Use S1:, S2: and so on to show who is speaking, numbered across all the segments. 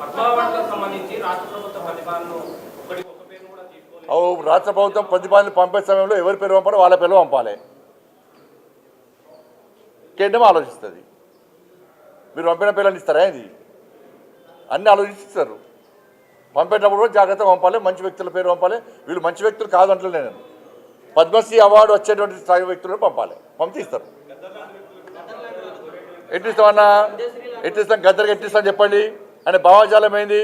S1: పద్మావతికి సంబంధించి రాష్ట్ర ప్రభుత్వ ప్రతిపాదనను ఒకటి ఒక పేరు కూడా తీసుకోలేదు.
S2: రాష్ట్ర ప్రభుత్వం ప్రతిపాదన పంపే సమయంలో ఎవరి పేరు పంపాలో వాళ్ళ పేరు పంపాలి. కేంద్రం ఆలోచిస్తుంది. మీరు పంపిన పిల్లలు ఇస్తారా ఇది అన్ని ఆలోచిస్తారు. పంపేటప్పుడు కూడా జాగ్రత్తగా పంపాలి మంచి వ్యక్తుల పేరు పంపాలి. వీళ్ళు మంచి వ్యక్తులు కాదంటలే నేను. పద్మశ్రీ అవార్డు వచ్చేటువంటి స్థాయి వ్యక్తులను పంపాలి. పంపిస్తారు ఇస్తారు. ఎట్టిస్తామన్నా ఎట్టిస్తాం? గద్దరికి ఎట్టిస్తాం చెప్పండి? అనే భావజాలం ఏంది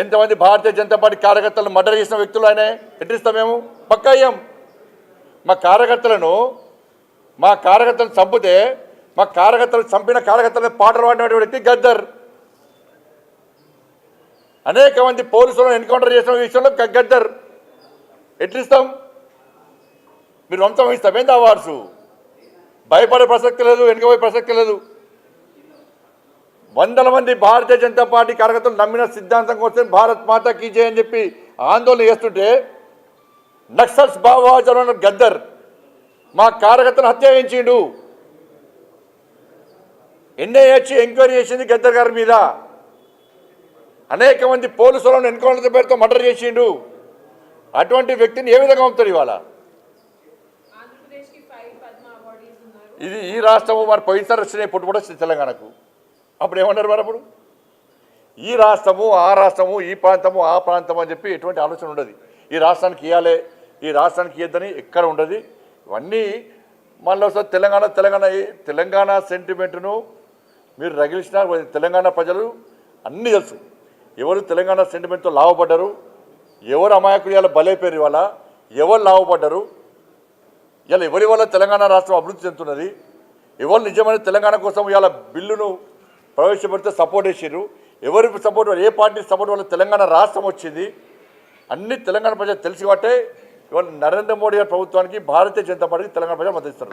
S2: ఎంతమంది భారతీయ జనతా పార్టీ కార్యకర్తలను మర్డర్ చేసిన వ్యక్తులు ఆయన? ఎట్టిస్తాం మేము పక్క అయ్యాం మా కార్యకర్తలను మా కార్యకర్తలను చంపితే మా కార్యకర్తలు చంపిన కార్యకర్తలను పాటలు పాడినటువంటి వ్యక్తి గద్దర్. అనేక మంది పోలీసులను ఎన్కౌంటర్ చేసిన విషయంలో గద్దర్. ఎట్లిస్తాం మీరు వంశం ఇస్తాం. ఏంది వారసు? భయపడే ప్రసక్తి లేదు వెనుకపోయే ప్రసక్తి లేదు. వందల మంది భారతీయ జనతా పార్టీ కార్యకర్తలు నమ్మిన సిద్ధాంతం కోసం భారత్ మాతా కీ జై అని చెప్పి ఆందోళన చేస్తుంటే నక్సల్స్ భావజాలను గద్దర్ మా కార్యకర్తను హత్య చేయించిండు. ఎన్ఐహెచ్ ఎంక్వైరీ చేసింది గద్దర్ గారి మీద. అనేక మంది పోలీసులను ఎన్కౌంటర్ పేరుతో మర్డర్ చేసిండు. అటువంటి వ్యక్తిని ఏ విధంగా పంపుతారు ఇవాళ? ఇది ఈ రాష్ట్రము మరి పోయినసారి వచ్చినాయి పుట్టు కూడా వచ్చింది తెలంగాణకు. అప్పుడు ఏమన్నారు మరి అప్పుడు? ఈ రాష్ట్రము ఆ రాష్ట్రము ఈ ప్రాంతము ఆ ప్రాంతం అని చెప్పి ఎటువంటి ఆలోచన ఉండదు. ఈ రాష్ట్రానికి ఇవ్వాలి ఈ రాష్ట్రానికి ఇవ్వద్దని ఎక్కడ ఉండదు. ఇవన్నీ మళ్ళీ ఒకసారి తెలంగాణ తెలంగాణ తెలంగాణ సెంటిమెంట్ను మీరు రగిలిసిన తెలంగాణ ప్రజలు అన్నీ తెలుసు. ఎవరు తెలంగాణ సెంటిమెంట్తో లాభపడ్డారు ఎవరు అమాయకులు ఇవాళ బలైపోయారు ఇవాళ? ఎవరు లాభపడ్డారు ఇలా ఎవరి వల్ల తెలంగాణ రాష్ట్రం అభివృద్ధి చెందుతున్నది? ఎవరు నిజమైన తెలంగాణ కోసం ఇవాళ బిల్లును ప్రవేశపెడితే సపోర్ట్ చేసారు ఎవరి సపోర్ట్ ఏ పార్టీ సపోర్ట్ వల్ల తెలంగాణ రాష్ట్రం వచ్చింది? అన్ని తెలంగాణ ప్రజలు తెలిసి కాబట్టి ఇవాళ నరేంద్ర మోడీ గారి ప్రభుత్వానికి భారతీయ జనతా పార్టీకి తెలంగాణ ప్రజలు మద్దతు ఇస్తారు.